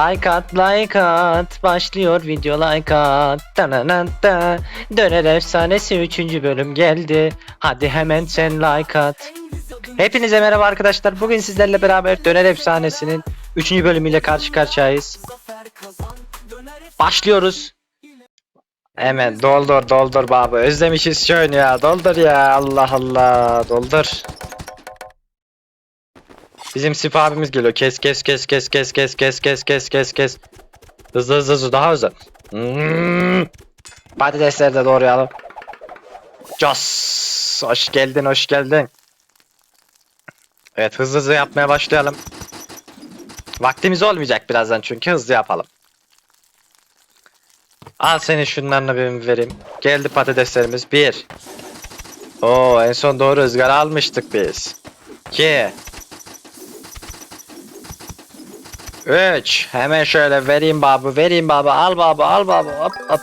Like at like at. Başlıyor video like at. Danananta. Döner efsanesi 3. bölüm geldi. Hadi hemen sen like at. Hepinize merhaba arkadaşlar. Bugün sizlerle beraber Döner efsanesinin 3. bölümüyle karşı karşıyayız. Başlıyoruz. Hemen doldur doldur baba. Özlemişiz oyunu ya. Doldur ya. Allah Allah. Doldur Bizim Sif abimiz geliyor. Kes kes kes kes kes kes kes kes kes kes kes. Hızlı hızlı hızlı daha hızlı. Hmm. Patatesleri de doğrayalım. Jos. Hoş geldin hoş geldin. Evet hızlı hızlı yapmaya başlayalım. Vaktimiz olmayacak birazdan çünkü hızlı yapalım. Al senin şunlarını bir vereyim. Geldi patateslerimiz. Bir. Oo en son doğru ızgara almıştık biz. İki. 3 Hemen şöyle vereyim baba vereyim baba al baba al baba hop hop.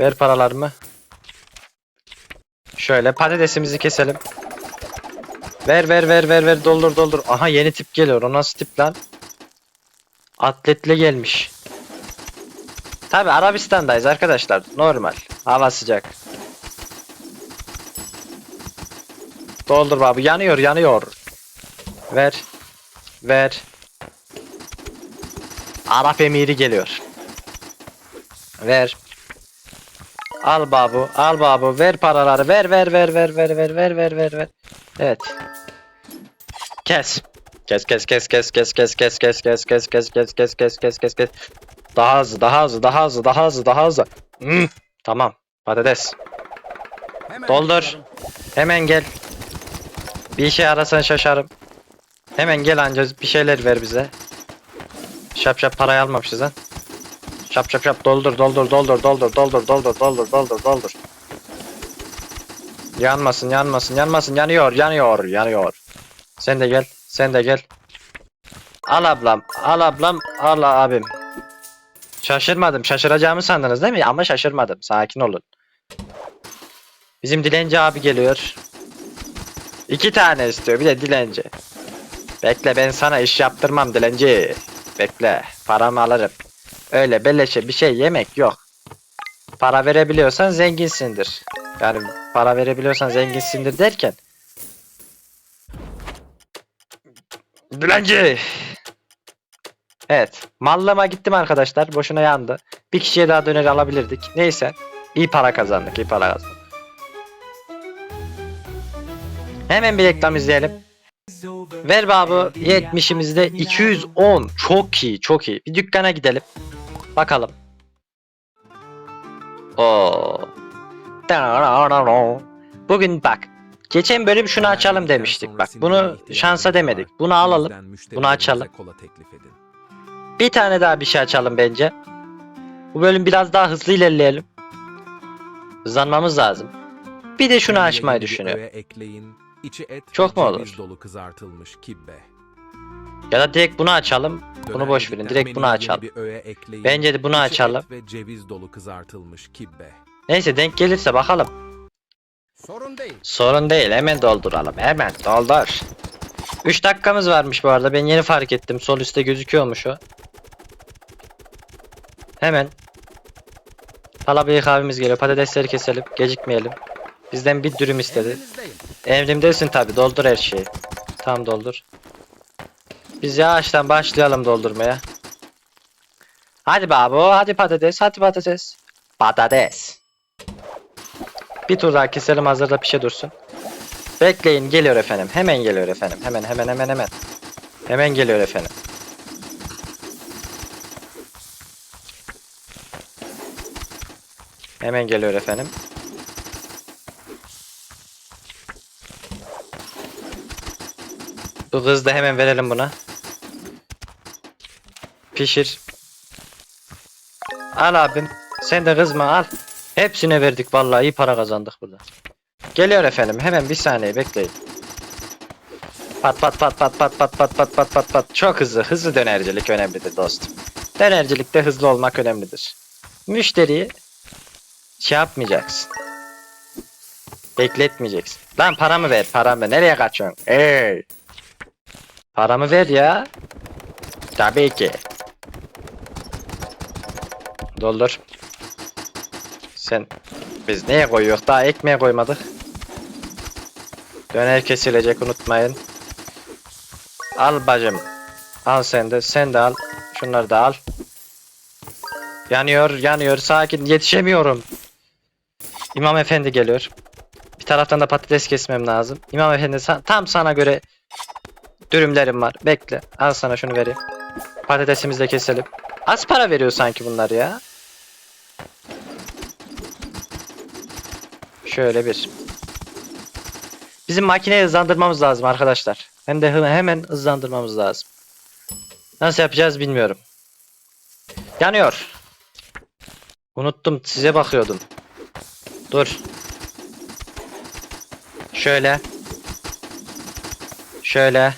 Ver paralarımı. Şöyle patatesimizi keselim. Ver ver ver ver ver. Doldur doldur. Aha yeni tip geliyor. O nasıl tip lan? Atletli gelmiş. Tabi Arabistan'dayız arkadaşlar. Normal. Hava sıcak. Doldur baba yanıyor yanıyor. Ver. Ver Arap emiri geliyor. Ver. Al babu, al babu, ver paraları, ver ver ver ver ver ver ver ver ver ver. Evet. Kes. Kes kes kes kes kes kes kes kes kes kes kes kes kes kes kes kes kes. Daha hızlı, daha hızlı, daha hızlı, daha hızlı, daha hızlı. Hmm, tamam. Patates. Doldur. Hemen gel. Bir işe arasan şaşarım. Hemen gel anca bir şeyler ver bize. Şap şap parayı almamışız lan. Şap şap şap doldur doldur doldur doldur doldur doldur doldur doldur doldur. Yanmasın yanmasın yanmasın yanıyor yanıyor yanıyor. Sen de gel sen de gel. Al ablam al ablam al abim. Şaşırmadım şaşıracağımı sandınız değil mi? Ama şaşırmadım sakin olun. Bizim dilenci abi geliyor. İki tane istiyor bir de dilenci. Bekle ben sana iş yaptırmam dilenci. Bekle. Paramı alırım. Öyle beleşe bir şey yemek yok. Para verebiliyorsan zenginsindir. Yani para verebiliyorsan zenginsindir derken. Dilenci. Evet. Mallama gittim arkadaşlar. Boşuna yandı. Bir kişiye daha döner alabilirdik. Neyse. İyi para kazandık. iyi para kazandık. Hemen bir reklam izleyelim. Ver babu 70'imizde 210 çok iyi çok iyi. Bir dükkana gidelim. Bakalım. Oo. Bugün bak geçen bölüm şunu açalım demiştik. Bak bunu şansa demedik. Bunu alalım bunu açalım. bir tane daha bir şey açalım bence. Bu bölüm biraz daha hızlı ilerleyelim. Hızlanmamız lazım. Bir de şunu açmayı düşünüyorum. İçi et Çok mu ceviz olur? dolu kızartılmış kibbe. ya da direkt bunu açalım bunu boş verin direkt bunu açalım. Bence de bunu açalım. Ve ceviz dolu kızartılmış kibbe. Neyse denk gelirse bakalım. Sorun değil. Sorun değil hemen dolduralım hemen doldur. 3 dakikamız varmış bu arada ben yeni fark ettim sol üstte gözüküyormuş o. Hemen. Palabıyık abimiz geliyor patatesleri keselim gecikmeyelim. Bizden bir dürüm istedi. Emrimdesin tabi doldur her şeyi. Tam doldur. Biz yavaştan başlayalım doldurmaya. Hadi babo hadi patates hadi patates. Patates. Bir tur daha keselim hazırda pişe dursun. Bekleyin geliyor efendim. Hemen geliyor efendim. Hemen hemen hemen hemen. Hemen geliyor efendim. Hemen geliyor efendim. Bu kız da hemen verelim buna. Pişir. Al abim. Sen de kızma al. Hepsine verdik vallahi iyi para kazandık burada. Geliyor efendim hemen bir saniye bekleyin. Pat pat pat pat pat pat pat pat pat pat pat. Çok hızlı hızlı dönercilik önemlidir dostum. Dönercilikte hızlı olmak önemlidir. Müşteriyi şey yapmayacaksın. Bekletmeyeceksin. Lan paramı ver paramı nereye kaçıyorsun? Ey. Paramı ver ya. Tabii ki. Doldur. Sen biz neye koyuyoruz? Daha ekmeğe koymadık. Döner kesilecek unutmayın. Al bacım. Al sen de. Sen de al. Şunları da al. Yanıyor, yanıyor. Sakin. Yetişemiyorum. İmam Efendi geliyor. Bir taraftan da patates kesmem lazım. İmam Efendi tam sana göre dürümlerim var. Bekle. Al sana şunu vereyim. Patatesimizi de keselim. Az para veriyor sanki bunlar ya. Şöyle bir. Bizim makineyi hızlandırmamız lazım arkadaşlar. Hem de hemen hızlandırmamız lazım. Nasıl yapacağız bilmiyorum. Yanıyor. Unuttum size bakıyordum. Dur. Şöyle. Şöyle.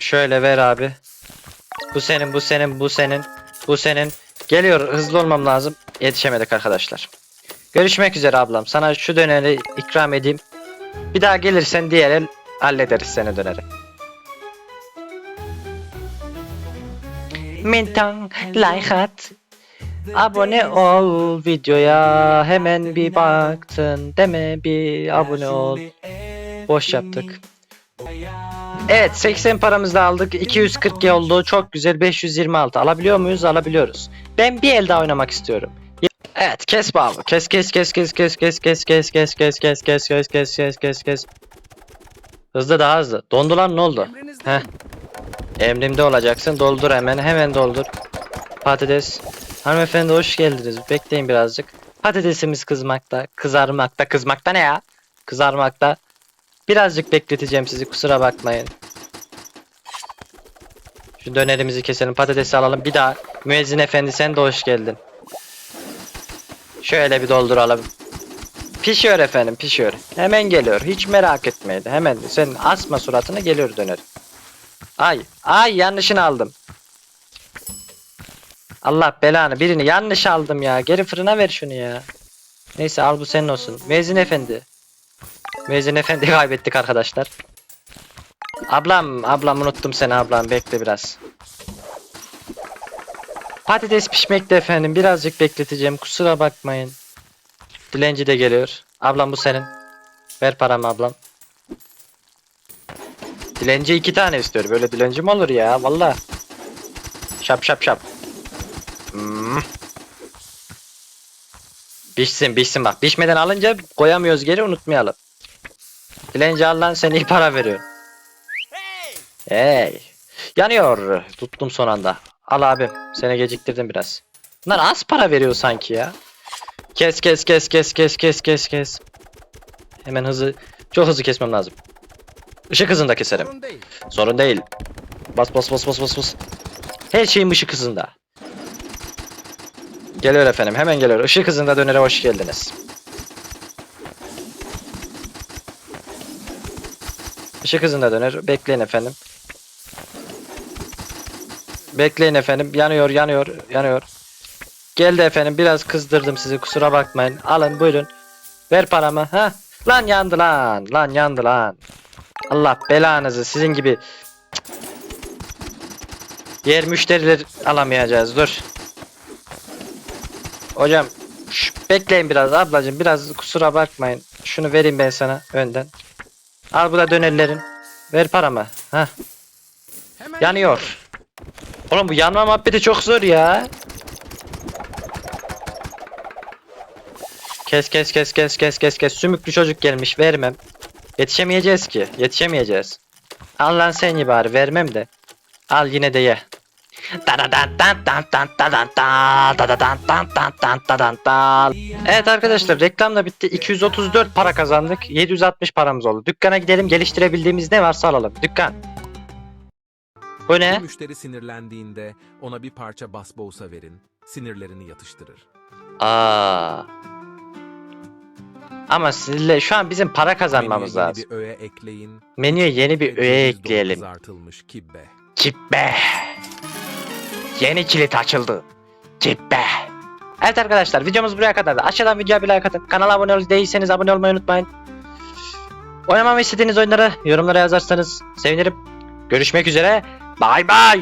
Şöyle ver abi. Bu senin, bu senin, bu senin, bu senin. Geliyor, hızlı olmam lazım. Yetişemedik arkadaşlar. Görüşmek üzere ablam. Sana şu döneri ikram edeyim. Bir daha gelirsen diğer el hallederiz seni döneri. Mintan like at. Abone ol videoya hemen bir baktın deme bir abone ol. Boş yaptık. Evet 80 paramızı aldık. 240 oldu. Çok güzel. 526 alabiliyor muyuz? Alabiliyoruz. Ben bir el daha oynamak istiyorum. Evet kes bağlı. Kes kes kes kes kes kes kes kes kes kes kes kes kes kes kes kes kes. Hızlı daha hızlı. Dondu lan ne oldu? Heh. Emrimde olacaksın. Doldur hemen. Hemen doldur. Patates. Hanımefendi hoş geldiniz. Bekleyin birazcık. Patatesimiz kızmakta. Kızarmakta. Kızmakta ne ya? Kızarmakta. Birazcık bekleteceğim sizi. Kusura bakmayın. Şu dönerimizi keselim. Patatesi alalım. Bir daha. Müezzin efendi sen de hoş geldin. Şöyle bir dolduralım. Pişiyor efendim pişiyor. Hemen geliyor. Hiç merak etmeyin. Hemen sen asma suratına geliyor döner. Ay ay yanlışını aldım. Allah belanı birini yanlış aldım ya. Geri fırına ver şunu ya. Neyse al bu senin olsun. Müezzin efendi. Müezzin efendi kaybettik arkadaşlar. Ablam ablam unuttum seni ablam bekle biraz. Patates pişmekte efendim birazcık bekleteceğim kusura bakmayın. Dilenci de geliyor. Ablam bu senin. Ver paramı ablam. Dilenci iki tane istiyor. Böyle dilenci mi olur ya? Valla. Şap şap şap. Hmm. Pişsin pişsin bak. Pişmeden alınca koyamıyoruz geri unutmayalım. Dilenci al lan sen iyi para veriyor. Hey. Yanıyor. Tuttum son anda. Al abi. Seni geciktirdim biraz. Bunlar az para veriyor sanki ya. Kes kes kes kes kes kes kes kes. Hemen hızlı. Çok hızlı kesmem lazım. Işık hızında keserim. Sorun değil. Sorun değil. Bas bas bas bas bas bas. Her şeyin ışık hızında. Geliyor efendim hemen geliyor. Işık hızında dönere hoş geldiniz. Işık hızında döner. Bekleyin efendim. Bekleyin efendim. Yanıyor yanıyor yanıyor. Geldi efendim biraz kızdırdım sizi kusura bakmayın. Alın buyurun. Ver paramı. Ha? Lan yandı lan. Lan yandı lan. Allah belanızı sizin gibi Diğer müşteriler alamayacağız. Dur. Hocam şş, bekleyin biraz ablacığım. Biraz kusura bakmayın. Şunu vereyim ben sana önden. Al bu da dönerlerin. Ver paramı. Hemen Yanıyor. Oğlum bu yanma muhabbeti çok zor ya. Kes kes kes kes kes kes kes. Sümüklü çocuk gelmiş vermem. Yetişemeyeceğiz ki. Yetişemeyeceğiz. Al lan sen bari vermem de. Al yine de ye. Evet arkadaşlar reklam da bitti. 234 para kazandık. 760 paramız oldu. Dükkana gidelim geliştirebildiğimiz ne varsa alalım. Dükkan. Bu Bir ne? müşteri sinirlendiğinde ona bir parça basbousa verin. Sinirlerini yatıştırır. Aa. Ama sizle şu an bizim para kazanmamız Menüye yeni lazım. bir öğe ekleyin. Menüye yeni bir öğe ekleyelim. Kibbe. Kibbe. Yeni kilit açıldı. Kibbe. Evet arkadaşlar videomuz buraya kadardı. Aşağıdan videoya bir like atın. Kanala abone değilseniz abone olmayı unutmayın. Oynamamı istediğiniz oyunları yorumlara yazarsanız sevinirim. Görüşmek üzere. Bay bay.